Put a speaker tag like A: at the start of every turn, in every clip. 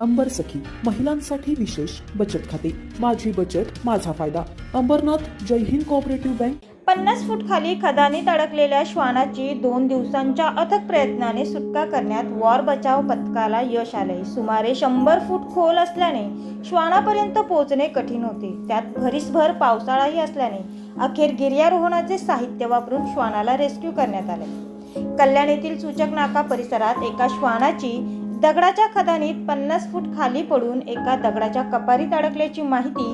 A: अंबर सखी महिलांसाठी विशेष बचत खाते. माझी बचत माझा फायदा. Ambernath Jai Hind cooperative bank.
B: पन्नास फूट खाली खदानीत अडकलेल्या श्वानाची दोन दिवसांच्या अथक प्रयत्नाने सुटका करण्यात वॉर बचाव पथकाला यश आले. सुमारे शंभर फूट खोल असल्याने श्वानापर्यंत पोहोचणे कठीण होते. त्यात भरीसभर पावसाळाही असल्याने अखेर गिर्यारोहणाचे साहित्य वापरून श्वानाला रेस्क्यू करण्यात आले. कल्याण येथील सूचक नाका परिसरात एका श्वानाची दगडाच्या खदानीत पन्नास फूट खाली पडून एका दगडाच्या कपारीत अडकल्याची माहिती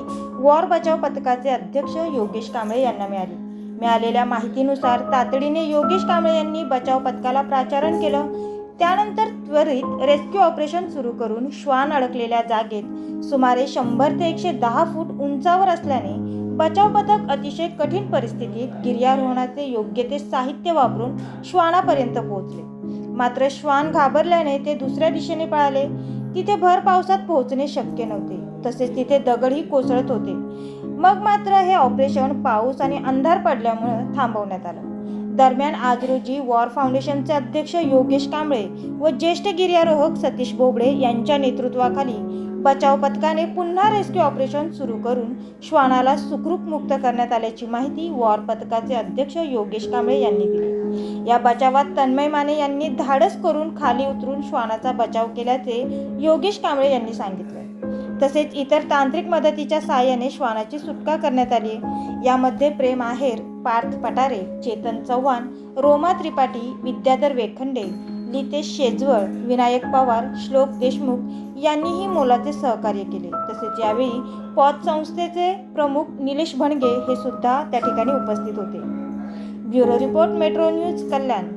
B: वॉर बचाव पथकाचे अध्यक्ष योगेश कांबळे यांना मिळाली. मिळालेल्या माहितीनुसार तातडीने योगेश कांबळे यांनी बचाव पथकाला प्राचारण केलं. त्यानंतर त्वरित रेस्क्यू ऑपरेशन सुरू करून श्वान अडकलेल्या जागेत सुमारे शंभर ते एकशे दहा फूट उंचावर असल्याने बचाव पथक अतिशय कठीण परिस्थितीत गिर्यारोहणाचे योग्य ते साहित्य वापरून श्वानापर्यंत पोहोचले. मात्र श्वान घाबरल्याने ते दुसऱ्या दिशेने पळाले. तिथे भर पावसात पोहोचणे शक्य नव्हते. तसेच तिथे दगडही कोसळत होते. मग मात्र हे ऑपरेशन पाऊस आणि अंधार पडल्यामुळे थांबवण्यात आलं. दरम्यान आज रोजी वॉर फाउंडेशनचे अध्यक्ष योगेश कांबळे व ज्येष्ठ गिर्यारोहक सतीश बोबडे यांच्या नेतृत्वाखाली बचाव पथकाने पुन्हा रेस्क्यू ऑपरेशन सुरू करून श्वानाला सुखरूप मुक्त करण्यात आल्याची माहिती वॉर पथकाचे अध्यक्ष योगेश कांबळे यांनी दिली. या बचावात तन्मय माने यांनी धाडस करून खाली उतरून श्वानाचा बचाव केल्याचे योगेश कांबळे यांनी सांगितले. तसेच इतर तांत्रिक मदतीच्या साहाय्याने श्वानाची सुटका करण्यात आली. यामध्ये प्रेम आहेर पार्थ पटारे चेतन चव्हाण रोमा त्रिपाठी विद्याधर वेखंडे नितेश शेजवळ विनायक पवार श्लोक देशमुख यांनीही मोलाचे सहकार्य केले. तसेच यावेळी पॉज संस्थेचे प्रमुख निलेश भणगे हे सुद्धा त्या ठिकाणी उपस्थित होते. Bureau report metro news Kalyan.